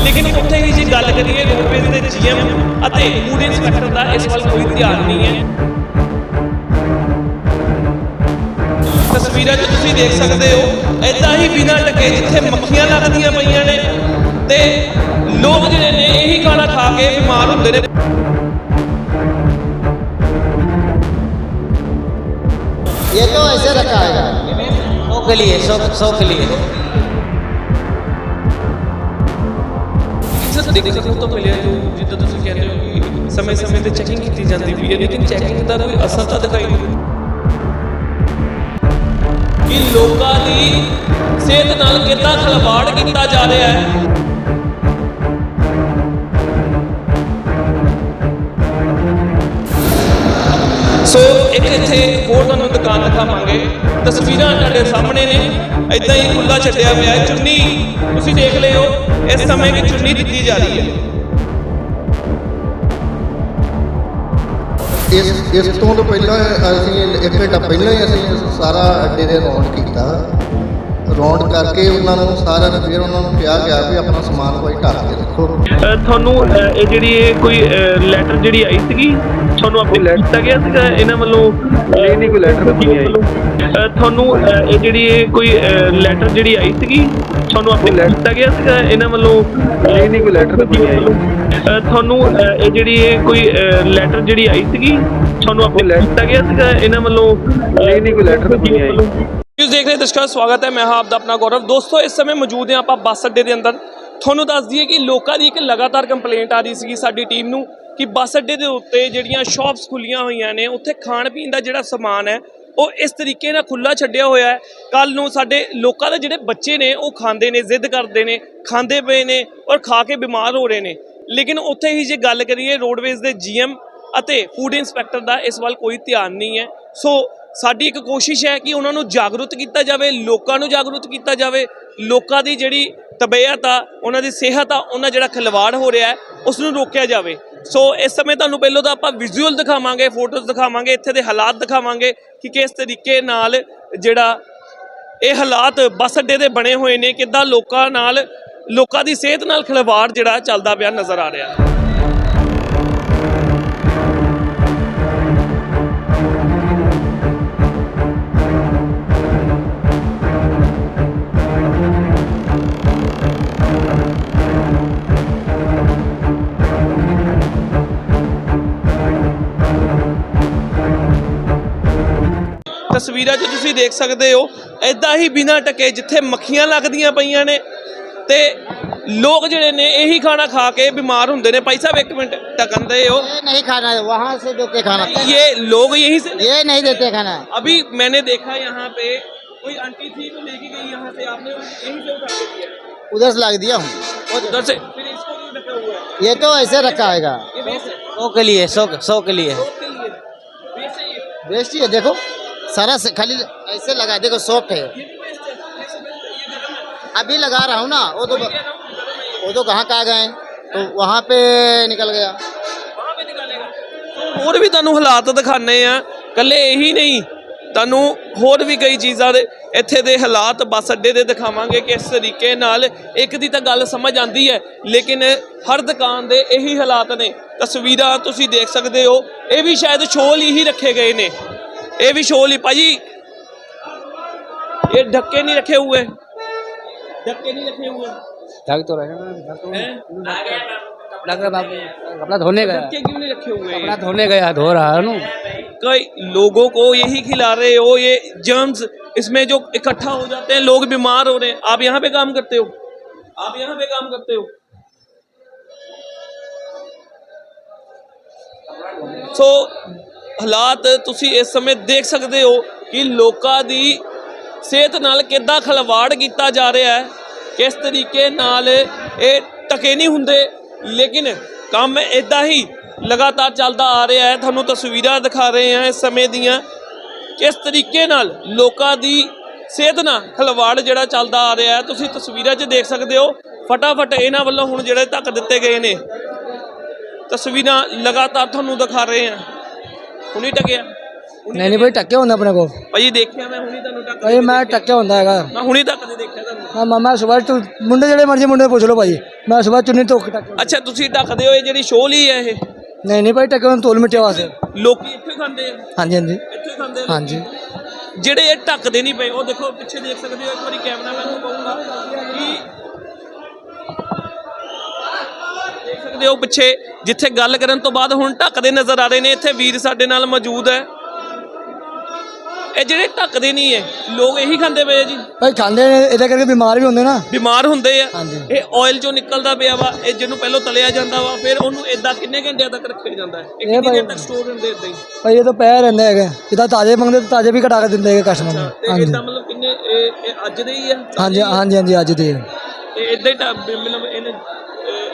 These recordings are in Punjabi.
ਲੇਕਿਨ ਉੱਥੇ ਹੀ ਜੇ ਗੱਲ ਕਰੀਏ ਰੋਡਵੇਜ਼ ਦੇ ਜੀਐਮ ਅਤੇ ਫੂਡ ਇੰਸਪੈਕਟਰ ਦਾ ਇਸ ਵੱਲ ਕੋਈ ਧਿਆਨ ਨਹੀਂ ਹੈ ਤਸਵੀਰਾਂ 'ਚ ਤੁਸੀਂ ਦੇਖ ਸਕਦੇ ਹੋ ਇਦਾਂ ਹੀ ਬਿਨਾਂ ਟਕੇ ਜਿੱਥੇ ਮੱਖੀਆਂ ਲੱਗਦੀਆਂ ਪਈਆਂ ਨੇ ਤੇ ਲੋਕ ਜਿਹੜੇ ਨੇ ਇਹੀ ਖਾਣਾ ਖਾ ਕੇ ਬਿਮਾਰ ਹੁੰਦੇ ਨੇ ये तो ऐसे रखा है सौ के लिए सौ सौ के लिए ਦੇਖਣ ਨੂੰ ਤਾਂ ਮਿਲਿਆ ਜੋ ਜਿੱਦਾਂ ਤੁਸੀਂ ਕਹਿ ਰਹੇ ਹੋ ਕਿ ਸਮੇਂ-ਸਮੇਂ ਤੇ ਚੈਕਿੰਗ ਕੀਤੀ ਜਾਂਦੀ ਵੀ ਹੈ, ਲੇਕਿਨ ਚੈਕਿੰਗ ਦਾ ਕੋਈ ਅਸਰ ਤਾਂ ਦਿਖਾਈ ਨਹੀਂ ਕਿ ਲੋਕਾਂ ਦੀ ਸਿਹਤ ਨਾਲ ਕਿੰਨਾ ਖਿਲਵਾੜ ਕੀਤਾ ਜਾ ਰਿਹਾ ਹੈ। ਸੋ ਇੱਕ ਇੱਥੇ ਹੋਰ ਤੁਹਾਨੂੰ ਦੁਕਾਨ ਦਿਖਾਵਾਂਗੇ। ਤਸਵੀਰਾਂ ਤੁਹਾਡੇ ਸਾਹਮਣੇ ਨੇ। ਇਦਾਂ ਹੀ ਖੁੱਲਾ ਛੱਡਿਆ ਪਿਆ ਹੈ। ਚੁੰਨੀ ਤੁਸੀਂ ਦੇਖ ਲਿਓ ਇਸ ਸਮੇਂ ਕਿ ਚੁੰਨੀ ਦਿੱਤੀ ਜਾ ਰਹੀ ਹੈ। ਇਸ ਇਸ ਤੋਂ ਪਹਿਲਾਂ ਅਸੀਂ ਇੱਕ ਘੰਟਾ ਪਹਿਲਾਂ ਹੀ ਅਸੀਂ ਸਾਰਾ ਅੱਡੇ ਦੇ ਰੌਂਡ ਕੀਤਾ। ਰੌਂਡ ਕਰਕੇ ਉਹਨਾਂ ਨੂੰ ਸਾਰਿਆਂ ਨੂੰ ਫਿਰ ਉਹਨਾਂ ਨੂੰ ਕਿਹਾ ਗਿਆ ਵੀ ਆਪਣਾ ਸਮਾਨ ਕੋਈ ਢੱਕ ਕੇ ਰੱਖੋ। ਤੁਹਾਨੂੰ ਇਹ ਜਿਹੜੀ ਇਹ ਕੋਈ ਲੈਟਰ ਜਿਹੜੀ ਆਈ ਸੀਗੀ ਤੁਹਾਨੂੰ ਆਪਣੀ ਲੈਟਰ ਦਿੱਤਾ ਗਿਆ ਸੀਗਾ? ਇਹਨਾਂ ਵੱਲੋਂ ਨਹੀਂ ਨਹੀਂ ਕੋਈ ਲੈਟਰ ਨਹੀਂ ਆਈ। ਤੁਹਾਨੂੰ ਇਹ ਜਿਹੜੀ ਇਹ ਕੋਈ ਲੈਟਰ ਜਿਹੜੀ ਆਈ ਸੀਗੀ ਤੁਹਾਨੂੰ ਆਪਣੀ ਲੈਟਰ ਦਿੱਤਾ ਗਿਆ ਸੀਗਾ? ਇਹਨਾਂ ਵੱਲੋਂ ਨਹੀਂ ਨਹੀਂ ਕੋਈ ਲੈਟਰ ਨਹੀਂ ਆਈ। ਤੁਹਾਨੂੰ ਇਹ ਜਿਹੜੀ ਇਹ ਕੋਈ ਲੈਟਰ ਜਿਹੜੀ ਆਈ ਸੀਗੀ ਤੁਹਾਨੂੰ ਆਪਣੀ ਦਿੱਤਾ ਗਿਆ ਸੀਗਾ? ਇਹਨਾਂ ਵੱਲੋਂ ਨਹੀਂ ਨਹੀਂ ਕੋਈ ਲੈਟਰ ਨਹੀਂ ਆਈ। ਨਿਊਜ਼ ਦੇਖ ਰਹੇ ਦਰਸ਼ਕਾਂ ਦਾ ਸਵਾਗਤ ਹੈ। ਮੈਂ ਹਾਂ ਆਪਦਾ ਆਪਣਾ ਗੌਰਵ। ਦੋਸਤੋ ਇਸ ਸਮੇਂ ਮੌਜੂਦ ਹਾਂ ਆਪਾਂ ਬੱਸ ਅੱਡੇ ਦੇ ਅੰਦਰ। ਤੁਹਾਨੂੰ ਦੱਸ ਦਈਏ ਕਿ ਲੋਕਾਂ ਦੀ ਇੱਕ ਲਗਾਤਾਰ ਕੰਪਲੇਂਟ ਆ ਰਹੀ ਸੀਗੀ ਸਾਡੀ ਟੀਮ ਨੂੰ ਕਿ ਬੱਸ ਅੱਡੇ ਦੇ ਉੱਤੇ ਜਿਹੜੀਆਂ ਸ਼ਾਪਸ ਖੁੱਲੀਆਂ ਹੋਈਆਂ ਨੇ ਉੱਥੇ ਖਾਣ ਪੀਣ ਦਾ ਜਿਹੜਾ ਸਮਾਨ ਹੈ ਉਹ ਇਸ ਤਰੀਕੇ ਨਾਲ ਖੁੱਲਾ ਛੱਡਿਆ ਹੋਇਆ ਹੈ। ਕੱਲ ਨੂੰ ਸਾਡੇ ਲੋਕਾਂ ਦੇ ਜਿਹੜੇ ਬੱਚੇ ਨੇ, ਉਹ ਖਾਂਦੇ ਨੇ, ਜ਼ਿੱਦ ਕਰਦੇ ਨੇ, ਖਾਂਦੇ ਪਏ ਨੇ ਔਰ ਖਾ ਕੇ ਬਿਮਾਰ ਹੋ ਰਹੇ ਨੇ। ਲੇਕਿਨ ਉੱਥੇ ਹੀ ਜੇ ਗੱਲ ਕਰੀਏ ਰੋਡਵੇਜ਼ ਦੇ ਜੀਐਮ ਅਤੇ ਫੂਡ ਇੰਸਪੈਕਟਰ ਦਾ ਇਸ ਵੱਲ ਕੋਈ ਧਿਆਨ ਨਹੀਂ ਹੈ। ਸੋ ਸਾਡੀ ਇੱਕ ਕੋਸ਼ਿਸ਼ ਹੈ ਕਿ ਉਹਨਾਂ ਨੂੰ ਜਾਗਰੂਕ ਕੀਤਾ ਜਾਵੇ, ਲੋਕਾਂ ਨੂੰ ਜਾਗਰੂਕ ਕੀਤਾ ਜਾਵੇ। ਲੋਕਾਂ ਦੀ ਜਿਹੜੀ ਤਬੀਅਤ ਆ, ਉਹਨਾਂ ਦੀ ਸਿਹਤ ਆ, ਉਹਨਾਂ ਜਿਹੜਾ ਖਿਲਵਾੜ ਹੋ ਰਿਹਾ ਉਸ ਨੂੰ ਰੋਕਿਆ ਜਾਵੇ। ਸੋ ਇਸ ਸਮੇਂ ਤੁਹਾਨੂੰ ਪਹਿਲਾਂ ਤਾਂ ਆਪਾਂ ਵਿਜ਼ੂਅਲ ਦਿਖਾਵਾਂਗੇ ਫੋਟੋਜ਼ ਦਿਖਾਵਾਂਗੇ, ਇੱਥੇ ਦੇ ਹਾਲਾਤ ਦਿਖਾਵਾਂਗੇ ਕਿ ਕਿਸ ਤਰੀਕੇ ਨਾਲ ਜਿਹੜਾ ਇਹ ਹਾਲਾਤ ਬੱਸ ਅੱਡੇ ਦੇ ਬਣੇ ਹੋਏ ਨੇ, ਕਿੱਦਾਂ ਲੋਕਾਂ ਨਾਲ, ਲੋਕਾਂ ਦੀ ਸਿਹਤ ਨਾਲ ਖਿਲਵਾੜ ਜਿਹੜਾ ਚੱਲਦਾ ਪਿਆ ਨਜ਼ਰ ਆ ਰਿਹਾ। ਤਸਵੀਰਾਂ 'ਚ ਤੁਸੀਂ ਦੇਖ ਸਕਦੇ ਹੋ ਐਦਾਂ ਹੀ ਬਿਨਾਂ ਟਕੇ ਜਿੱਥੇ ਮੱਖੀਆਂ ਲੱਗਦੀਆਂ ਪਈਆਂ ਨੇ ਤੇ ਲੋਕ ਜਿਹੜੇ ਨੇ ਇਹੀ ਖਾਣਾ ਖਾ ਕੇ ਬਿਮਾਰ ਹੁੰਦੇ ਨੇ ਭਾਈ ਸਾਹਿਬ ਇੱਕ ਮਿੰਟ ਟਕਨ ਦੇ ਹੋ ये नहीं खाना है वहाँ से देते खाना ये लोग यहीं से ये नहीं देते खाना अभी मैंने देखा यहाँ पे कोई आंटी थी तो लेके गई यहाँ से आपने यहीं से उठा के दिया उधर से लग दिया हूँ उधर से फिर इसको क्यों रखा हुआ है ये तो ऐसे रखा हैगा ये वेस्ट है सौ के लिए सौ सौ के लिए लोग के लिए वेस्ट है ये वेस्ट ही है देखो सारा से खाली ऐसे लगा है, देखो सॉफ्ट है ये भी वेस्ट है ये सब वेस्ट है, ये गरम है अभी लगा रहा हूँ ना वो तो ये कह रहा हूँ, गरम है ये। वो तो कहाँ कहाँ गए तो वहाँ पे निकल गया ਵਹਾਂ पे ਨਿਕਾਲੇਗਾ ਹੋਰ ਵੀ ਤੁਹਾਨੂੰ ਹਾਲਾਤ ਦਿਖਾਣੇ ਆ ਕੱਲੇ ਇਹੀ ਨਹੀਂ ਤੁਹਾਨੂੰ ਹੋਰ ਵੀ ਕਈ ਚੀਜ਼ਾਂ ਦੇ ਇੱਥੇ ਦੇ ਹਾਲਾਤ ਬੱਸ ਅੱਡੇ ਦੇ ਦਿਖਾਵਾਂਗੇ ਕਿ ਇਸ ਤਰੀਕੇ ਨਾਲ ਇੱਕ ਦੀ ਤਾਂ ਗੱਲ ਸਮਝ ਆਂਦੀ ਹੈ ਲੇਕਿਨ ਹਰ ਦੁਕਾਨ ਦੇ ਇਹੀ ਹਾਲਾਤ ਨੇ ਤਸਵੀਰਾਂ ਤੁਸੀਂ ਦੇਖ ਸਕਦੇ ਹੋ ਇਹ ਵੀ ਸ਼ਾਇਦ ਸ਼ੋਲ ਹੀ ਰੱਖੇ ਗਏ ਨੇ ये भी शोल ही पाजी। ये ढक्के नहीं रखे हुए। ढक्के नहीं रखे हुए। ढक तो रहे तो तो कपड़ा धोने गया। ढक्के क्यों नहीं रखे हुए? कपड़ा धोने गया धो रहा है। कई लोगों को यही खिला रहे हो ये जर्म्स इसमें जो इकट्ठा हो जाते हैं लोग बीमार हो रहे हैं। आप यहाँ पे काम करते हो? आप यहाँ पे काम करते हो? सो so, ਹਾਲਾਤ ਤੁਸੀਂ ਇਸ ਸਮੇਂ ਦੇਖ ਸਕਦੇ ਹੋ ਕਿ ਲੋਕਾਂ ਦੀ ਸਿਹਤ ਨਾਲ ਕਿੱਦਾਂ ਖਲਵਾੜ ਕੀਤਾ ਜਾ ਰਿਹਾ ਹੈ, ਕਿਸ ਤਰੀਕੇ ਨਾਲ ਇਹ ਟਕੇ ਨਹੀਂ ਹੁੰਦੇ, ਲੇਕਿਨ ਕੰਮ ਇਦਾਂ ਹੀ ਲਗਾਤਾਰ ਚੱਲਦਾ ਆ ਰਿਹਾ ਹੈ। ਤੁਹਾਨੂੰ ਤਸਵੀਰਾਂ ਦਿਖਾ ਰਹੇ ਹਾਂ ਇਸ ਸਮੇਂ ਦੀਆਂ, ਕਿਸ ਤਰੀਕੇ ਨਾਲ ਲੋਕਾਂ ਦੀ ਸਿਹਤ ਨਾਲ ਖਲਵਾੜ ਜਿਹੜਾ ਚੱਲਦਾ ਆ ਰਿਹਾ ਹੈ। ਤੁਸੀਂ ਤਸਵੀਰਾਂ 'ਚ ਦੇਖ ਸਕਦੇ ਹੋ, ਫਟਾਫਟ ਇਹਨਾਂ ਵੱਲੋਂ ਹੁਣ ਜਿਹੜੇ ਧੱਕ ਦਿੱਤੇ ਗਏ ਨੇ। ਤਸਵੀਰਾਂ ਲਗਾਤਾਰ ਤੁਹਾਨੂੰ ਦਿਖਾ ਰਹੇ ਹਾਂ। ਹੁਣੀ ਟਕਿਆ। ਨਹੀਂ ਨਹੀਂ ਭਾਈ ਟੱਕਿਆ ਹੁੰਦਾ ਆਪਣੇ ਕੋਲ। ਭਾਜੀ ਦੇਖਿਆ ਮੈਂ ਹੁਣੀ ਤੁਹਾਨੂੰ ਟੱਕ ਭਾਈ ਮੈਂ ਟੱਕਿਆ ਹੁੰਦਾ ਹੈਗਾ। ਮੈਂ ਹੁਣੀ ਤੱਕ ਦੇ ਦੇਖਿਆ ਤੁਹਾਨੂੰ। ਮਾਮਾ ਸਵੇਰ ਤੋਂ ਮੁੰਡੇ ਜਿਹੜੇ ਮਰਜ਼ੀ ਮੁੰਡੇ ਪੁੱਛ ਲਓ ਭਾਈ। ਮੈਂ ਸਵੇਰ ਚੁੰਨੀ ਧੋਕ ਟੱਕ ਅੱਛਾ ਤੁਸੀਂ ਟੱਕਦੇ ਹੋ ਇਹ ਜਿਹੜੀ ਸ਼ੋਲੀ ਹੈ ਇਹ? ਨਹੀਂ ਨਹੀਂ ਭਾਈ ਟੱਕਿਆ ਹੁੰਦਾ ਤੋਲ ਮਿੱਟੇ ਵਾਸਤੇ। ਲੋਕੀ ਇੱਥੇ ਖਾਂਦੇ ਆ? ਹਾਂਜੀ ਹਾਂਜੀ। ਇੱਥੇ ਖਾਂਦੇ ਆ ਹਾਂਜੀ। ਜਿਹੜੇ ਇਹ ਟੱਕਦੇ ਨਹੀਂ ਪਏ ਉਹ ਦੇਖੋ ਪਿੱਛੇ ਦੇਖ ਸਕਦੇ ਹੋ ਇੱਕ ਵਾਰੀ ਕੈਮਰਾਮੈਨ ਨੂੰ ਕਹੂੰਗਾ ਕਿ ਸਕਦੇ ਹੋ ਪਿੱਛੇ ਜਿੱਥੇ ਗੱਲ ਕਰਨ ਤੋਂ ਬਾਅਦ ਹੁਣ ਢੱਕਦੇ ਨਜ਼ਰ ਆ ਰਹੇ ਨੇ ਇੱਥੇ ਵੀਰ ਸਾਡੇ ਨਾਲ ਮੌਜੂਦ ਹੈ। ਇਹ ਜਿਹੜੇ ਢੱਕਦੇ ਨਹੀਂ ਐ ਲੋਕ ਇਹੀ ਖਾਂਦੇ ਪਏ ਜੀ। ਭਾਈ ਖਾਂਦੇ ਨੇ ਇਹਦੇ ਕਰਕੇ ਬਿਮਾਰ ਵੀ ਹੁੰਦੇ ਨਾ। ਬਿਮਾਰ ਹੁੰਦੇ ਆ। ਇਹ ਆਇਲ ਚੋਂ ਨਿਕਲਦਾ ਪਿਆ ਵਾ ਇਹ ਜਿਹਨੂੰ ਪਹਿਲਾਂ ਤਲਿਆ ਜਾਂਦਾ ਵਾ ਫਿਰ ਉਹਨੂੰ ਇਦਾਂ ਕਿੰਨੇ ਘੰਟਿਆਂ ਤੱਕ ਰੱਖਿਆ ਜਾਂਦਾ ਇਹ ਇਹ ਕਿੰਨੀ ਤੱਕ ਸਟੋਰ ਹੁੰਦੇ ਇਦਾਂ ਹੀ? ਭਾਈ ਇਹ ਤਾਂ ਪੈ ਰਹਿੰਦੇ ਹੈਗੇ ਜਿੱਦਾਂ ਤਾਜ਼ੇ ਮੰਗਦੇ ਤਾਂ ਤਾਜ਼ੇ ਵੀ ਘਟਾ ਕੇ ਦਿੰਦੇ ਹੈਗੇ ਕਸਟਮਰ ਨੂੰ। ਤੇ ਹਾਂਜੀ। ਮਤਲਬ ਕਿੰਨੇ ਇਹ ਇਹ ਅੱਜ ਦੇ ਹੀ ਆ? ਹਾਂਜੀ ਹਾਂਜੀ ਹਾਂਜੀ ਅੱਜ ਦੇ ਤੇ ਇਦਾਂ ਹੀ ਮਤਲਬ ਇਹਨੇ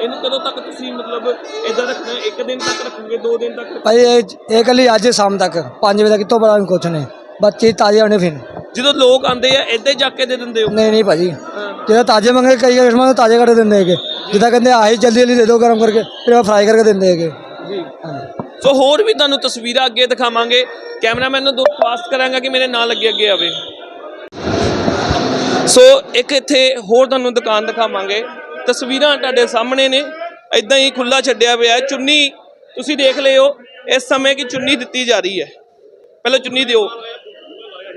ਇਹਨੂੰ ਕਦੋਂ ਤੱਕ ਤੁਸੀਂ ਮਤਲਬ ਇਦਾਂ ਰੱਖਣਾ? ਹੈ? ਇੱਕ ਦਿਨ ਤੱਕ ਰੱਖੋਗੇ ਦੋ ਦਿਨ ਤੱਕ ਭਾਈ ਇਹ ਇਹ ਕੱਲੀ ਅੱਜ ਸ਼ਾਮ ਤੱਕ। 5 ਵਜੇ ਤੱਕ ਤੋਂ ਬੜਾ ਕੁਛ ਨਹੀਂ। ਬੱਚੇ ਤਾਜ਼ੇ ਆਉਣੇ ਫਿਰ। ਜਦੋਂ ਲੋਕ ਆਉਂਦੇ ਆ ਇਦਾਂ ਹੀ ਜਾ ਕੇ ਦੇ ਦਿੰਦੇ ਹੋ? ਨਹੀਂ ਨਹੀਂ ਭਾਜੀ। ਜਿਹੜਾ ਤਾਜ਼ੇ ਮੰਗੇ ਕਈ ਕਸਟਮਰ ਨੂੰ ਤਾਜ਼ੇ ਕੱਟ ਦਿੰਦੇ ਹੈਗੇ। ਜਿੱਦਾਂ ਕਹਿੰਦੇ ਆਹੀ ਜਲਦੀ ਜਲਦੀ ਦੇ ਦਿਓ ਗਰਮ ਕਰਕੇ ਫਿਰ ਉਹ ਫਰਾਈ ਕਰਕੇ ਦਿੰਦੇ ਹੈਗੇ। ਜੀ। ਸੋ ਹੋਰ ਵੀ ਤੁਹਾਨੂੰ ਤਸਵੀਰਾਂ ਅੱਗੇ ਦਿਖਾਵਾਂਗੇ। ਕੈਮਰਾਮੈਨ ਨੂੰ ਦਰਖਾਸਤ ਕਰਾਂਗਾ ਕਿ ਮੇਰੇ ਨਾਲ ਅੱਗੇ ਅੱਗੇ ਆਵੇ। ਸੋ ਇੱਕ ਇੱਥੇ ਹੋਰ ਤੁਹਾਨੂੰ ਦੁਕਾਨ ਦਿਖਾਵਾਂਗੇ। ਤਸਵੀਰਾਂ ਤੁਹਾਡੇ ਸਾਹਮਣੇ ਨੇ। ਇਦਾਂ ਹੀ ਖੁੱਲਾ ਛੱਡਿਆ ਪਿਆ। ਚੁੰਨੀ ਤੁਸੀਂ ਦੇਖ ਲਿਓ ਇਸ ਸਮੇਂ ਕੀ ਚੁੰਨੀ ਦਿੱਤੀ ਜਾ ਰਹੀ ਹੈ। ਪਹਿਲਾਂ ਚੁੰਨੀ ਦਿਓ।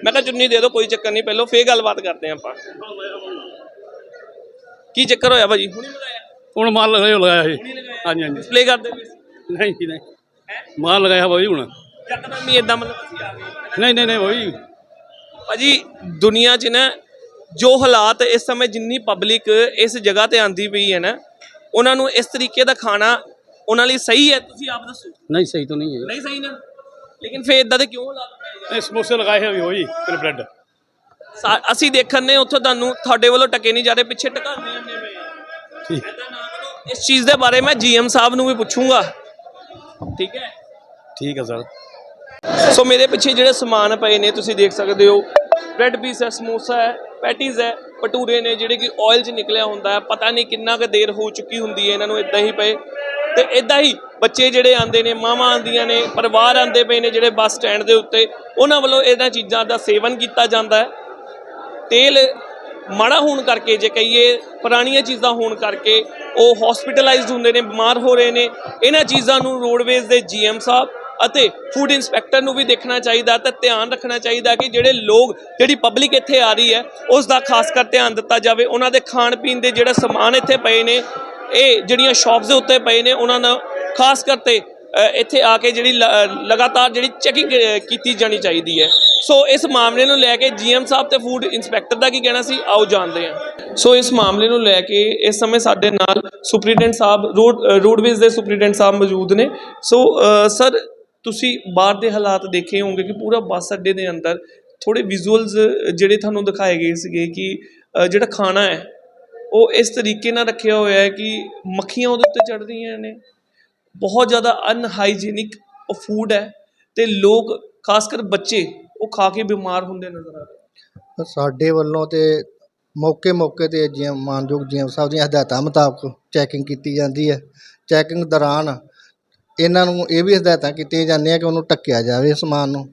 ਮੈਂ ਕਿਹਾ ਚੁੰਨੀ ਦੇ ਦਿਓ ਕੋਈ ਚੱਕਰ ਨਹੀਂ। ਪਹਿਲਾਂ ਫੇਰ ਗੱਲਬਾਤ ਕਰਦੇ ਹਾਂ ਆਪਾਂ। ਕੀ ਚੱਕਰ ਹੋਇਆ ਭਾਜੀ? ਹੁਣੀ ਮਾਲ ਲਗਾਇਆ ਲਗਾਇਆ ਲਗਾਇਆ? ਹਾਂਜੀ ਹਾਂਜੀ। ਡਿਸਪਲੇ ਕਰਦੇ ਨਹੀਂ ਜੀ ਨਹੀਂ। ਮਾਲ ਲਗਾਇਆ ਭਾਈ ਹੁਣ। ਯਕਦਮ ਹੀ ਇਦਾਂ ਮਤਲਬ ਅਸੀਂ ਆ ਗਏ। ਨਹੀਂ ਨਹੀਂ ਨਹੀਂ ਭਾਈ ਭਾਜੀ ਦੁਨੀਆ 'ਚ ਨਾ ਜੋ ਹਾਲਾਤ ਇਸ ਸਮੇਂ ਜਿੰਨੀ ਪਬਲਿਕ ਇਸ ਜਗ੍ਹਾ ਤੇ ਆਂਦੀ ਪਈ ਹੈ ਨਾ ਉਹਨਾਂ ਨੂੰ ਇਸ ਤਰੀਕੇ ਦਾ ਖਾਣਾ ਉਹਨਾਂ ਲਈ ਸਹੀ ਹੈ ਤੁਸੀਂ ਆਪ ਦੱਸੋ। ਨਹੀਂ ਸਹੀ ਤਾਂ ਨਹੀਂ ਹੈ। ਨਹੀਂ ਸਹੀ ਨਾ। ਲੇਕਿਨ ਫੇਰ ਇਦਾਂ ਦੇ ਕਿਉਂ ਹਾਲਾਤ? ਇਹ ਸਮੋਸੇ ਲਗਾਏ ਹੋਏ ਹੋਈ ਤੇ ਬ੍ਰੈਡ ਸਾ- ਅਸੀਂ ਦੇਖਣ ਨੇ ਉੱਥੋਂ ਤੁਹਾਨੂੰ ਤੁਹਾਡੇ ਵੱਲੋਂ ਟਕੇ ਨਹੀਂ ਜਾ ਰਹੇ ਪਿੱਛੇ ਟਕਾਉਂਦੇ ਆਂਦੇ ਪਏ ਆ। ਠੀਕ। ਏਦਾਂ ਨਾ ਕਰੋ। ਇਸ ਚੀਜ਼ ਦੇ ਬਾਰੇ ਮੈਂ ਜੀਐਮ ਸਾਹਿਬ ਨੂੰ ਵੀ ਪੁੱਛੂੰਗਾ। ਠੀਕ ਹੈ? ਠੀਕ ਹੈ ਸਰ। ਸੋ ਮੇਰੇ ਪਿੱਛੇ ਜਿਹੜੇ ਸਮਾਨ ਪਏ ਨੇ ਤੁਸੀਂ ਦੇਖ ਸਕਦੇ ਹੋ। ਬ੍ਰੈਡ ਪੀਸ ਹੈ ਸਮੋਸਾ ਹੈ। ਪੈਟੀਜ਼ ਹੈ, ਭਟੂਰੇ ਨੇ ਜਿਹੜੇ ਕਿ ਆਇਲ 'ਚ ਨਿਕਲਿਆ ਹੁੰਦਾ ਹੈ, ਪਤਾ ਨਹੀਂ ਕਿੰਨਾ ਕੁ ਦੇਰ ਹੋ ਚੁੱਕੀ ਹੁੰਦੀ ਹੈ, ਇਹਨਾਂ ਨੂੰ ਇਦਾਂ ਹੀ ਪਏ। ਤੇ ਇਦਾਂ ਹੀ ਬੱਚੇ ਜਿਹੜੇ ਆਂਦੇ ਨੇ, ਮਾਵਾਂ ਆਂਦੀਆਂ ਨੇ, ਪਰਿਵਾਰ ਆਂਦੇ ਪਏ ਨੇ ਜਿਹੜੇ ਬੱਸ ਸਟੈਂਡ ਦੇ ਉੱਤੇ, ਉਹਨਾਂ ਵੱਲੋਂ ਇਹਨਾਂ ਚੀਜ਼ਾਂ ਦਾ ਸੇਵਨ ਕੀਤਾ ਜਾਂਦਾ ਹੈ। ਤੇਲ ਮਾੜਾ ਹੋਣ ਕਰਕੇ, ਜੇ ਕਹੀਏ ਪੁਰਾਣੀਆਂ ਚੀਜ਼ਾਂ ਹੋਣ ਕਰਕੇ, ਉਹ ਹਸਪੀਟਲਾਈਜ਼ਡ ਹੁੰਦੇ ਨੇ, ਬਿਮਾਰ ਹੋ ਰਹੇ ਨੇ। ਇਹਨਾਂ ਚੀਜ਼ਾਂ ਨੂੰ ਰੋਡਵੇਜ਼ ਦੇ ਜੀਐਮ ਸਾਹਿਬ ਅਤੇ ਫੂਡ ਇੰਸਪੈਕਟਰ ਨੂੰ ਵੀ ਦੇਖਣਾ ਚਾਹੀਦਾ ਤੇ ਧਿਆਨ ਰੱਖਣਾ ਚਾਹੀਦਾ ਕਿ ਜਿਹੜੇ ਲੋਕ, ਜਿਹੜੀ ਪਬਲਿਕ ਇੱਥੇ ਆ ਰਹੀ ਹੈ ਉਸ ਦਾ ਖਾਸ ਕਰ ਧਿਆਨ ਦਿੱਤਾ ਜਾਵੇ। ਉਹਨਾਂ ਦੇ ਖਾਣ ਪੀਣ ਦੇ ਜਿਹੜਾ ਸਮਾਨ ਇੱਥੇ ਪਏ ਨੇ, ਇਹ ਜਿਹੜੀਆਂ ਸ਼ਾਪਸ ਦੇ ਉੱਤੇ ਪਏ ਨੇ, ਉਹਨਾਂ ਨਾਲ ਖਾਸ ਕਰਤੇ ਇੱਥੇ ਆ ਕੇ ਜਿਹੜੀ ਲ- ਲਗਾਤਾਰ ਜਿਹੜੀ ਚੈਕਿੰਗ ਕੀਤੀ ਜਾਣੀ ਚਾਹੀਦੀ ਹੈ। ਸੋ ਇਸ ਮਾਮਲੇ ਨੂੰ ਲੈ ਕੇ ਜੀਐਮ ਸਾਹਿਬ ਤੇ ਫੂਡ ਇੰਸਪੈਕਟਰ ਦਾ ਕੀ ਕਹਿਣਾ ਸੀ? ਆਓ ਜਾਣਦੇ ਹਾਂ। ਸੋ ਇਸ ਮਾਮਲੇ ਨੂੰ ਲੈ ਕੇ ਇਸ ਸਮੇਂ ਸਾਡੇ ਨਾਲ ਸੁਪਰੀਡੈਂਟ ਸਾਹਿਬ, ਰੋਡ ਰੋਡਵੇਜ਼ ਦੇ ਸੁਪਰੀਡੈਂਟ ਸਾਹਿਬ ਮੌਜੂਦ ਨੇ। ਸੋ ਸਰ ਤੁਸੀਂ ਬਾਹਰ ਦੇ ਹਾਲਾਤ ਦੇਖੇ ਹੋਣਗੇ ਕਿ ਪੂਰਾ ਬੱਸ ਅੱਡੇ ਦੇ ਅੰਦਰ ਥੋੜ੍ਹੇ ਵਿਜ਼ੂਅਲਸ ਜਿਹੜੇ ਤੁਹਾਨੂੰ ਦਿਖਾਏ ਗਏ ਸੀਗੇ ਕਿ ਜਿਹੜਾ ਖਾਣਾ ਹੈ, ਉਹ ਇਸ ਤਰੀਕੇ ਨਾਲ ਰੱਖਿਆ ਹੋਇਆ ਹੈ ਕਿ ਮੱਖੀਆਂ ਉਹਦੇ ਉੱਤੇ ਚੜ ਰਹੀਆਂ ਨੇ। ਬਹੁਤ ਜ਼ਿਆਦਾ ਅਨਹਾਈਜੀਨਿਕ ਉਹ ਫੂਡ ਹੈ ਤੇ ਲੋਕ ਖਾਸ ਕਰ ਬੱਚੇ, ਉਹ ਖਾ ਕੇ ਬਿਮਾਰ ਹੁੰਦੇ ਨਜ਼ਰ ਆ ਰਹੇ ਸਾਡੇ ਵੱਲੋਂ ਤੇ ਮੌਕੇ ਮੌਕੇ ਤੇ ਜਿਵੇਂ ਮਾਨਯੋਗ ਜੀਐਮ ਸਾਹਿਬ ਦੀਆਂ ਹਦਾਇਤਾਂ ਮੁਤਾਬਕ ਚੈਕਿੰਗ ਕੀਤੀ ਜਾਂਦੀ ਹੈ। ਚੈਕਿੰਗ ਦੌਰਾਨ ਇਹਨਾਂ ਨੂੰ ਇਹ ਵੀ ਹਦਾਇਤਾਂ ਕੀਤੀਆਂ ਜਾਂਦੀਆਂ ਕਿ ਉਹਨੂੰ ਟੱਕਿਆ ਜਾਵੇ ਸਮਾਨ ਨੂੰ।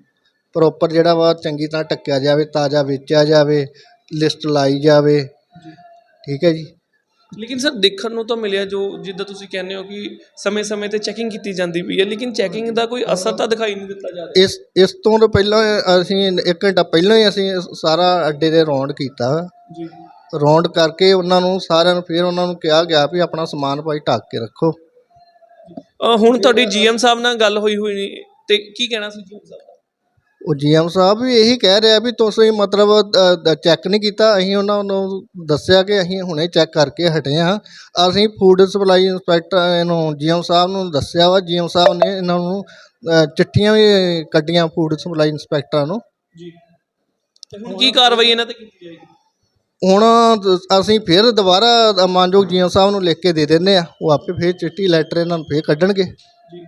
ਪ੍ਰੋਪਰ ਜਿਹੜਾ ਵਾ ਚੰਗੀ ਤਰ੍ਹਾਂ ਟੱਕਿਆ ਜਾਵੇ ਤਾਜ਼ਾ ਵੇਚਿਆ ਜਾਵੇ ਲਿਸਟ ਲਾਈ ਜਾਵੇ। ਠੀਕ ਹੈ ਜੀ। ਲੇਕਿਨ ਸਰ ਦੇਖਣ ਨੂੰ ਤਾਂ ਮਿਲਿਆ ਜੋ ਜਿੱਦਾਂ ਤੁਸੀਂ ਕਹਿੰਦੇ ਹੋ ਕਿ ਸਮੇਂ-ਸਮੇਂ ਤੇ ਚੈਕਿੰਗ ਕੀਤੀ ਜਾਂਦੀ ਪਈ ਹੈ ਲੇਕਿਨ ਚੈਕਿੰਗ ਦਾ ਕੋਈ ਅਸਰ ਤਾਂ ਦਿਖਾਈ ਨਹੀਂ ਦਿੱਤਾ ਜਾ ਰਿਹਾ। ਇਸ ਇਸ ਤੋਂ ਤਾਂ ਪਹਿਲਾਂ ਅਸੀਂ ਇੱਕ ਘੰਟਾ ਪਹਿਲਾਂ ਹੀ ਅਸੀਂ ਸਾਰਾ ਅੱਡੇ ਦੇ ਰੌਂਡ ਕੀਤਾ। ਜੀ। ਰੌਂਡ ਕਰਕੇ ਉਹਨਾਂ ਨੂੰ ਸਾਰਿਆਂ ਨੂੰ ਫਿਰ ਉਹਨਾਂ ਨੂੰ ਕਿਹਾ ਗਿਆ ਵੀ ਆਪਣਾ ਸਮਾਨ ਭਾਈ ਢੱਕ ਕੇ ਰੱਖੋ। ਅ, ਹੁਣ ਤੁਹਾਡੀ ਜੀਐਮ ਸਾਹਿਬ ਨਾਲ ਗੱਲ ਹੋਈ ਹੋਈ ਨਹੀਂ ਤੇ ਕੀ ਕਹਿਣਾ ਸੀ ਜੀਐਮ ਸਾਹਿਬ ਦਾ? ਉਹ ਜੀਐਮ ਸਾਹਿਬ ਵੀ ਇਹੀ ਕਹਿ ਰਿਹਾ ਵੀ ਤੁਸੀਂ ਮਤਲਬ ਚੈੱਕ ਨਹੀਂ ਕੀਤਾ ਅਸੀਂ ਉਹਨਾਂ ਨੂੰ ਦੱਸਿਆ ਕਿ ਅਸੀਂ ਹੁਣੇ ਚੈੱਕ ਕਰਕੇ ਹਟੇ ਹਾਂ। ਅਸੀਂ ਫੂਡ ਸਪਲਾਈ ਇੰਸਪੈਕਟਰ ਇਹਨੂੰ ਜੀਐਮ ਸਾਹਿਬ ਨੂੰ ਦੱਸਿਆ ਵਾ ਜੀਐਮ ਸਾਹਿਬ ਨੇ ਇਹਨਾਂ ਨੂੰ ਅ, ਚਿੱਠੀਆਂ ਵੀ ਕੱਢੀਆਂ ਫੂਡ ਸਪਲਾਈ ਇੰਸਪੈਕਟਰਾਂ ਨੂੰ। ਜੀ। ਤੇ ਹੁਣ ਕੀ ਕਾਰਵਾਈ ਇਹਨਾਂ ਤੇ ਕੀਤੀ ਜਾਏਗੀ? ਹੁਣ ਅਸੀਂ ਫਿਰ ਦੁਬਾਰਾ ਮਾਨਯੋਗ ਜੀਐਮ ਸਾਹਿਬ ਨੂੰ ਲਿਖ ਕੇ ਦੇ ਦਿੰਦੇ ਆ ਉਹ ਆਪੇ ਫਿਰ ਚਿੱਠੀ ਲੈਟਰ ਇਹਨਾਂ ਨੂੰ ਫਿਰ ਕੱਢਣਗੇ। ਜੀ।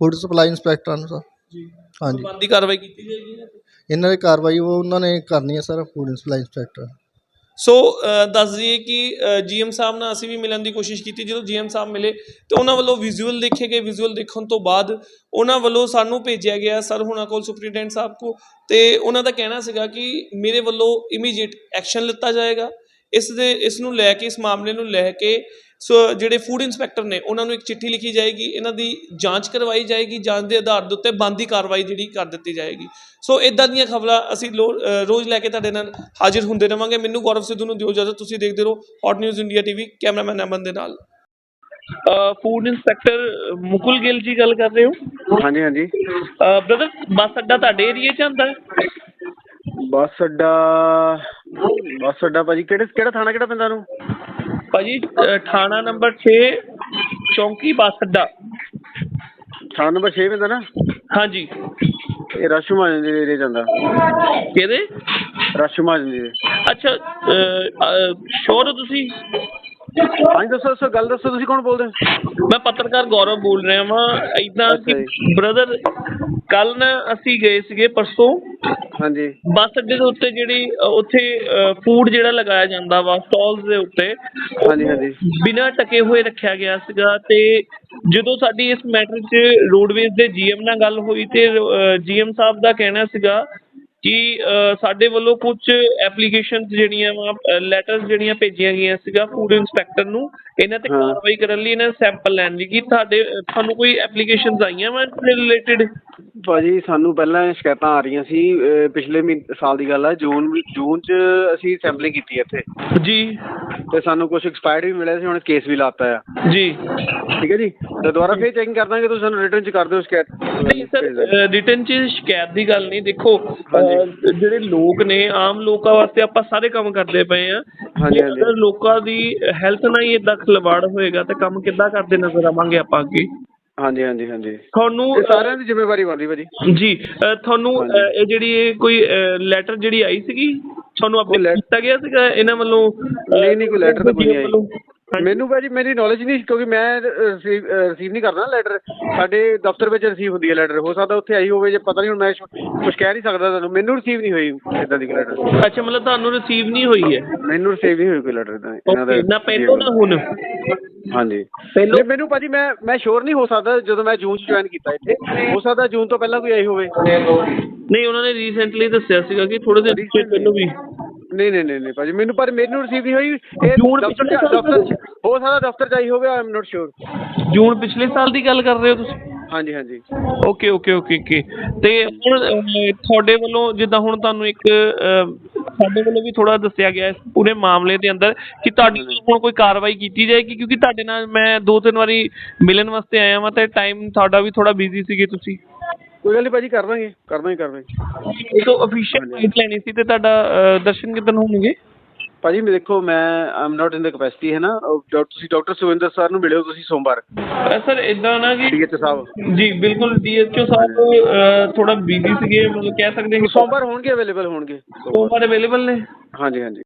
ਫੂਡ ਸਪਲਾਈ ਇੰਸਪੈਕਟਰਾਂ ਨੂੰ ਸਰ। ਜੀ। ਹਾਂਜੀ। ਬੰਦੀ ਕਾਰਵਾਈ ਕੀਤੀ ਜਾਏਗੀ ਇਹਨਾਂ ਤੇ ਇਹਨਾਂ ਦੀ ਕਾਰਵਾਈ ਉਹ ਉਹਨਾਂ ਨੇ ਕਰਨੀ ਹੈ sir food supply inspector so ਅ, ਦੱਸ ਦਈਏ ਕਿ ਜੀਐਮ ਸਾਹਿਬ ਨਾਲ ਅਸੀਂ ਵੀ ਮਿਲਣ ਦੀ ਕੋਸ਼ਿਸ਼ ਕੀਤੀ। ਜਦੋਂ ਜੀਐਮ ਸਾਹਿਬ ਮਿਲੇ ਤੇ ਉਹਨਾਂ ਵੱਲੋਂ ਵਿਜ਼ੂਅਲ ਦੇਖੇ ਗਏ। ਵਿਜ਼ੂਅਲ ਦੇਖਣ ਤੋਂ ਬਾਅਦ ਉਹਨਾਂ ਵੱਲੋਂ ਸਾਨੂੰ ਭੇਜਿਆ ਗਿਆ ਸਰ ਹੁਣਾਂ ਕੋਲ ਸੁਪਰੀਡੈਂਟ ਸਾਹਿਬ ਕੋ ਤੇ ਉਹਨਾਂ ਦਾ ਕਹਿਣਾ ਸੀਗਾ ਕਿ ਮੇਰੇ ਵੱਲੋਂ ਇਮੀਡੀਏਟ ਐਕਸ਼ਨ ਲਿੱਤਾ ਜਾਏਗਾ। ਇਸ ਦੇ ਇਸ ਨੂੰ ਲੈ ਕੇ ਇਸ ਮਾਮਲੇ ਨੂੰ ਲੈ ਕੇ ਸੋ ਜਿਹੜੇ ਫੂਡ ਇਨਸਪੈਕਟਰ ਨੇ ਉਹਨਾਂ ਨੂੰ ਇੱਕ ਚਿੱਠੀ ਲਿਖੀ ਜਾਏਗੀ ਇਹਨਾਂ ਦੀ ਜਾਂਚ ਕਰਵਾਈ ਜਾਏਗੀ ਜਾਂਚ ਦੇ ਆਧਾਰ ਦੇ ਉੱਤੇ ਬੰਦੀ ਕਾਰਵਾਈ ਜਿਹੜੀ ਕਰ ਦਿੱਤੀ ਜਾਏਗੀ। ਸੋ ਇਦਾਂ ਦੀਆਂ ਖਬਰਾਂ ਅਸੀਂ ਰੋਜ਼ ਲੈ ਕੇ ਤੁਹਾਡੇ ਨਾਲ ਹਾਜ਼ਰ ਹੁੰਦੇ ਰਵਾਂਗੇ। ਮੈਨੂੰ ਗੌਰਵ ਸਿੱਧੂ ਨੂੰ ਦਿਓ ਇਜਾਜ਼ਤ ਤੁਸੀਂ ਦੇਖਦੇ ਰਹੋ hot news India TV cameraman Aman ਦੇ ਨਾਲ। ਫੂਡ ਇਨਸਪੈਕਟਰ ਮੁਕੁਲ ਗਿੱਲ ਜੀ ਗੱਲ ਕਰ ਰਹੇ ਹੋ? ਹਾਂਜੀ ਹਾਂਜੀ। ਬ੍ਰਦਰ ਬੱਸ ਅੱਡਾ ਤੁਹਾਡੇ ਏਰੀਏ 'ਚ ਆਉਂਦਾ ਹੈ? ਬੱਸ ਅੱਡਾ ਬੱਸ ਅੱਡਾ ਭਾਜੀ ਕਿਹੜੇ ਕਿਹੜਾ ਥਾਣਾ ਕਿਹੜਾ ਪੈਂਦਾ ਨੂੰ ਭਾਜੀ ਥਾਣਾ ਨੰਬਰ 6 ਚੌਂਕੀ ਬੱਸ ਅੱਡਾ ਥਾਣਾ ਨੰਬਰ 6 ਪੈਂਦਾ ਨਾ? ਹਾਂਜੀ। ਇਹ ਰਸ਼ੂ ਮਾਜਨ ਦੇ ਏਰੀਆ ਜਾਂਦਾ। ਕਿਹਦੇ? ਰਸ਼ੂ ਮਾਜਨ ਦੇ ਅੱਛਾ ਸ਼ੋਰ ਹੋ ਤੁਸੀਂ? ਹਾਂਜੀ ਦੱਸੋ ਦੱਸੋ ਗੱਲ ਦੱਸੋ ਤੁਸੀਂ ਕੌਣ ਬੋਲਦੇ? ਹੋ? ਮੈਂ ਪੱਤਰਕਾਰ ਗੌਰਵ ਬੋਲ ਰਿਹਾ ਵਾਂ। ਇਦਾਂ ਕਿ ਬ੍ਰਦਰ ਕੱਲ ਨਾ ਅਸੀਂ ਗਏ ਸੀਗੇ ਪਰਸੋਂ ਹਾਂਜੀ ਬੱਸ ਅੱਡੇ ਦੇ ਉੱਤੇ ਜਿਹੜੀ ਅ, ਉੱਥੇ ਫੂਡ ਜਿਹੜਾ ਲਗਾਇਆ ਜਾਂਦਾ ਵਾ ਸਟਾਲਸ ਦੇ ਉੱਤੇ ਹਾਂਜੀ, ਹਾਂਜੀ। ਬਿਨਾਂ ਟਕੇ ਹੋਏ ਰੱਖਿਆ ਗਿਆ ਸੀਗਾ ਤੇ ਜਦੋਂ ਸਾਡੀ ਇਸ ਮੈਟਰ 'ਚ ਰੋਡਵੇਜ਼ ਦੇ ਜੀਐਮ ਨਾਲ ਗੱਲ ਹੋਈ ਤੇ ਜੀਐਮ ਸਾਹਿਬ ਦਾ ਕਹਿਣਾ ਸੀਗਾ ਕਿ ਸਾਡੇ ਵੱਲੋਂ ਕੁਝ ਐਪਲੀਕੇਸ਼ਨ ਜਿਹੜੀਆਂ ਵਾ ਲੈਟਰਸ ਜਿਹੜੀਆਂ ਭੇਜੀਆਂ ਗਈਆਂ ਸੀਗਾ ਫੂਡ ਇਨਸਪੈਕਟਰ ਨੂੰ ਇਹਨਾਂ ਤੇ। ਕਾਰਵਾਈ ਕਰਨ ਲਈ ਇਹਨਾਂ ਸੈਂਪਲ ਲੈਣ ਲਈ ਕਿ ਤੁਹਾਡੇ ਤੁਹਾਨੂੰ ਕੋਈ ਐਪਲੀਕੇਸ਼ਨਸ ਆਈਆਂ ਵਾ ਰਿਲੇਟਡ ਭਾਜੀ ਸਾਨੂੰ ਪਹਿਲਾਂ ਸ਼ਿਕਾਇਤਾਂ ਆ ਰਹੀਆਂ ਸੀ ਪਿਛਲੇ ਮਹੀਨੇ ਸਾਲ ਦੀ ਗੱਲ ਹੈ ਜੂਨ ਜੂਨ ਚ ਅਸੀਂ ਸੈਂਪਲਿੰਗ ਕੀਤੀ ਇੱਥੇ। ਜੀ। ਤੇ ਸਾਨੂੰ ਕੁਝ ਐਕਸਪਾਇਰਡ ਵੀ ਮਿਲਿਆ ਸੀ ਹੁਣ ਕੇਸ ਵੀ ਲਾਤਾ ਆ। ਜੀ। ਠੀਕ ਹੈ ਜੀ? ਤੇ ਦੁਬਾਰਾ ਫੇਰ ਚੈਕਿੰਗ ਕਰ ਦਾਂਗੇ ਤੁਸੀਂ ਸਾਨੂੰ ਰਿਟਰਨ ਚ ਕਰ ਦਿਓ ਸ਼ਿਕਾਇਤ। ਨਹੀਂ ਸਰ ਰਿਟਰਨ ਚ ਸ਼ਿਕਾਇਤ ਦੀ ਗੱਲ ਨਹੀਂ ਦੇਖੋ ਜਿਹੜੇ ਲੋਕ ਨੇ ਆਮ ਲੋਕਾਂ ਵਾਸਤੇ ਆਪਾਂ ਸਾਰੇ ਕੰਮ ਕਰਦੇ ਪਏ ਆ ਹਾਂਜੀ, ਜੇ ਹਾਂਜੀ। ਅਗਰ ਲੋਕਾਂ ਦੀ ਹੈਲਥ ਨਾਲ ਹੀ ਇਦਾਂ ਖਿਲਵਾੜ ਹੋਏਗਾ ਤੇ ਕੰਮ ਕਿੱਦਾਂ ਕਰਦੇ ਨਜ਼ਰ ਆਵਾਂਗੇ ਆਪਾਂ ਅੱਗੇ? ਹਾਂਜੀ ਹਾਂਜੀ ਹਾਂਜੀ। ਤੁਹਾਨੂੰ ਇਹ ਸਾਰਿਆਂ ਦੀ ਜ਼ਿੰਮੇਵਾਰੀ ਬਣਦੀ ਭਾਜੀ। ਜੀ ਤੁਹਾਨੂੰ ਇਹ ਜਿਹੜੀ ਇਹ ਕੋਈ ਲੈਟਰ ਜਿਹੜੀ ਆਈ ਸੀਗੀ ਤੁਹਾਨੂੰ ਲੈ- ਕੀਤਾ ਗਿਆ ਸੀਗਾ? ਇਹਨਾਂ ਵੱਲੋਂ ਨਹੀਂ ਨਹੀਂ ਕੋਈ ਲੈਟਰ ਤਾਂ ਕੋਈ ਨਹੀਂ? ਆਈ। ਮੈਨੂੰ ਭਾਜੀ ਮੇਰੀ ਨੌਲੇਜ ਨਹੀਂ ਕਿਉਂਕਿ ਮੈਂ ਰਿਸੀਵ ਨਹੀਂ ਕਰਦਾ ਲੈਟਰ ਸਾਡੇ ਦਫ਼ਤਰ ਵਿੱਚ ਰਿਸੀਵ ਹੁੰਦੀ ਹੈ ਲੈਟਰ ਹੋ ਸਕਦਾ ਉੱਥੇ ਆਈ ਹੋਵੇ ਜੇ ਪਤਾ ਨਹੀਂ ਹੁਣ ਮੈਂ ਕੁਝ ਕਹਿ ਨਹੀਂ ਸਕਦਾ ਤੁਹਾਨੂੰ। ਮੈਨੂੰ ਰਿਸੀਵ ਨਹੀਂ ਹੋਈ ਇਦਾਂ ਦੀ ਲੈਟਰ ਅੱਛਾ ਮਤਲਬ ਤੁਹਾਨੂੰ ਰਿਸੀਵ ਨਹੀਂ ਹੋਈ ਹੈ? ਮੈਨੂੰ ਰਿਸੀਵ ਨਹੀਂ ਹੋਈ ਕੋਈ ਲੈਟਰ ਇਦਾਂ ਇਹਨਾਂ ਓਕੇ ਨਾ ਪਹਿਲੋਂ ਨਾ ਹੁਣ? ਹਾਂਜੀ। ਪਹਿਲੋਂ- ਮੈਨੂੰ ਭਾਜੀ ਮੈਂ ਮੈਂ ਸ਼ੋਰ ਨਹੀਂ ਹੋ ਸਕਦਾ ਜਦੋਂ ਮੈਂ ਜੂਨ ਚ ਜੁਆਇਨ ਕੀਤਾ ਇੱਥੇ। ਹੋ ਸਕਦਾ ਜੂਨ ਤੋਂ ਪਹਿਲਾਂ ਕੋਈ ਆਈ ਹੋਵੇ। ਨਹੀਂ ਉਹਨਾਂ ਨੇ ਰੀਸੈਂਟਲੀ ਦੱਸਿਆ ਸੀਗਾ ਕਿ ਥੋੜੇ ਦਿਨ ਪਹਿਲੋਂ ਵੀ। ਨਹੀਂ ਨਹੀਂ ਨਹੀਂ ਨਹੀਂ ਭਾਜੀ ਮੈਨੂੰ ਪਰ ਮੈਨੂੰ ਰਿਸੀਵ ਨਹੀਂ ਹੋਈ। ਇਹ ਜੂਨ ਦਫ਼ਤਰ ਪਿਛਲੇ ਚ ਸਾਲ ਦਫ਼ਤਰ ਚ ਹੋ। ਸਕਦਾ ਦਫ਼ਤਰ ਚ ਆਈ ਹੋਵੇ ਆਈ ਐਮ ਨਾਟ ਸ਼ੋਰ ਜੂਨ ਪਿਛਲੇ ਸਾਲ ਦੀ ਗੱਲ ਕਰ ਰਹੇ ਹੋ ਤੁਸੀਂ? ਹਾਂਜੀ ਹਾਂਜੀ। Okay okay okay okay. ਤੇ ਹੁਣ ਅਹ, ਤੁਹਾਡੇ ਵੱਲੋਂ ਜਿੱਦਾਂ ਹੁਣ ਤੁਹਾਨੂੰ ਇੱਕ ਅਹ, ਸਾਡੇ ਵੱਲੋਂ ਵੀ ਥੋੜਾ ਦੱਸਿਆ ਗਿਆ ਇਸ ਪੂਰੇ ਮਾਮਲੇ ਦੇ ਅੰਦਰ ਕਿ ਤੁਹਾਡੀ ਹੁਣ ਕੋਈ ਕਾਰਵਾਈ ਕੀਤੀ ਜਾਏਗੀ ਕਿਉਂਕਿ ਤੁਹਾਡੇ ਨਾਲ ਮੈਂ ਦੋ ਤਿੰਨ ਵਾਰੀ ਮਿਲਣ ਵਾਸਤੇ ਆਇਆ ਵਾਂ ਤੇ ਟਾਈਮ ਤੁਹਾਡਾ ਵੀ ਥੋੜਾ ਬਿਜ਼ੀ ਸੀਗੇ ਤੁਸੀਂ। ਕੋਈ ਗੱਲ ਨਹੀਂ ਭਾਜੀ ਕਰ ਦਾਂਗੇ ਕਰ ਦਾਂਗੇ ਕਰ ਦਾਂਗੇ। ਸੋ ਅਫੀਸ਼ੀਅਲ ਮਾਈਟ ਲੈਣੀ ਸੀ ਤੇ ਤੁਹਾਡਾ ਅਹ, ਦਰਸ਼ਨ ਕਿਦਨ ਹੋਣਗੇ? ਭਾਜੀ ਮੈਂ ਦੇਖੋ ਮੈਂ ਆਮ ਨਾਟ ਇਨ ਦ ਕਪੈਸਿਟੀ ਹੈ ਨਾ? ਉਹ ਡਾਕ- ਤੁਸੀਂ ਡਾਕਟਰ ਸੁਵਿੰਦਰ ਸਰ ਨੂੰ ਮਿਲਿਓ ਤੁਸੀਂ ਸੋਮਵਾਰ। ਸਰ ਇਦਾਂ ਨਾ ਕਿ ਡੀਐਚ ਸਾਹਿਬ। ਜੀ ਬਿਲਕੁਲ ਡੀਐਚਓ ਸਾਹਿਬ ਥੋੜਾ ਬਿਜ਼ੀ ਸੀਗੇ ਮਤਲਬ ਕਹਿ ਸਕਦੇ ਹਾਂ ਕਿ ਸੋਮਵਾਰ ਹੋਣਗੇ ਅਵੇਲੇਬਲ ਹੋਣਗੇ। ਸੋਮਵਾਰ ਅਵੇਲੇਬਲ ਨੇ? ਹਾਂਜੀ ਹਾਂਜੀ।